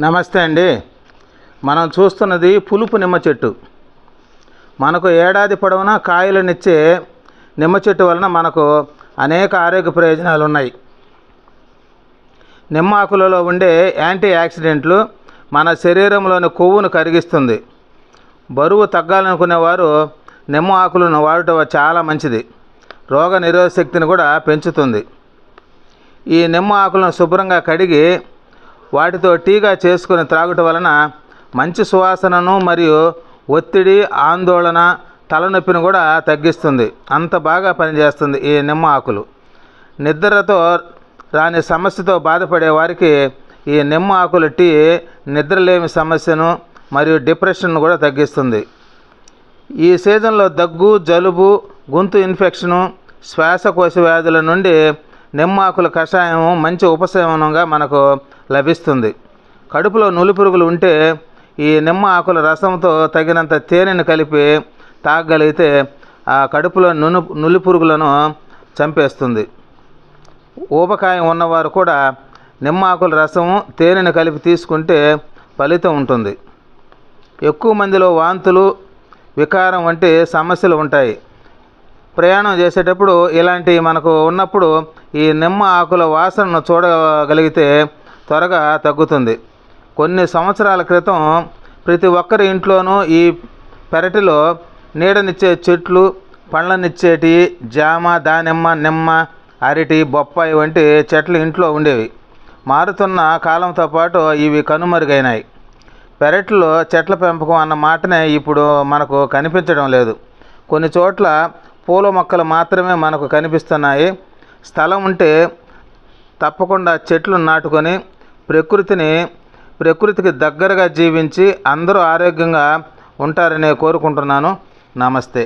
నమస్తే అండి. మనం చూస్తున్నది పులుపు నిమ్మ చెట్టు. మనకు ఏడాది పొడవునా కాయలనిచ్చే నిమ్మ చెట్టు వలన మనకు అనేక ఆరోగ్య ప్రయోజనాలు ఉన్నాయి. నిమ్మ ఆకులలో ఉండే యాంటీ ఆక్సిడెంట్లు మన శరీరంలోని కొవ్వును కరిగిస్తుంది. బరువు తగ్గాలనుకునేవారు నిమ్మ ఆకులను వాడటం చాలా మంచిది. రోగ నిరోధ శక్తిని కూడా పెంచుతుంది. ఈ నిమ్మ ఆకులను శుభ్రంగా కడిగి వాటితో టీగా చేసుకుని త్రాగుట వలన మంచి సువాసనను మరియు ఒత్తిడి ఆందోళన తలనొప్పిని కూడా తగ్గిస్తుంది. అంత బాగా పనిచేస్తుంది ఈ నిమ్మ ఆకులు. నిద్రతో రాని సమస్యతో బాధపడే వారికి ఈ నిమ్మ ఆకుల టీ నిద్రలేమి సమస్యను మరియు డిప్రెషన్ను కూడా తగ్గిస్తుంది. ఈ సీజన్లో దగ్గు జలుబు గొంతు ఇన్ఫెక్షను శ్వాసకోశ వ్యాధుల నుండి నిమ్మాకుల కషాయం మంచి ఉపశమనంగా మనకు లభిస్తుంది. కడుపులో నులిపురుగులు ఉంటే ఈ నిమ్మ ఆకుల రసంతో తగినంత తేనెను కలిపి తాగగలిగితే ఆ కడుపులో నును నులిపురుగులను చంపేస్తుంది. ఊబకాయం ఉన్నవారు కూడా నిమ్మ ఆకుల రసము తేనెను కలిపి తీసుకుంటే ఫలితం ఉంటుంది. ఎక్కువ మందిలో వాంతులు వికారం వంటి సమస్యలు ఉంటాయి. ప్రయాణం చేసేటప్పుడు ఇలాంటి మనకు ఉన్నప్పుడు ఈ నిమ్మ ఆకుల వాసనను చూడగలిగితే త్వరగా తగ్గుతుంది. కొన్ని సంవత్సరాల క్రితం ప్రతి ఒక్కరి ఇంట్లోనూ ఈ పెరటిలో నీడనిచ్చే చెట్లు పండ్లనిచ్చేటి జామ దానిమ్మ నిమ్మ అరటి బొప్పాయి వంటి చెట్లు ఇంట్లో ఉండేవి. మారుతున్న కాలంతో పాటు ఇవి కనుమరుగైనాయి. పెరట్లో చెట్ల పెంపకం అన్న మాటనే ఇప్పుడు మనకు కనిపించడం లేదు. కొన్ని చోట్ల పూల మొక్కలు మాత్రమే మనకు కనిపిస్తున్నాయి. స్థలం ఉంటే తప్పకుండా చెట్లు నాటుకొని ప్రకృతిని ప్రకృతికి దగ్గరగా జీవించి అందరూ ఆరోగ్యంగా ఉంటారని కోరుకుంటున్నాను. నమస్తే.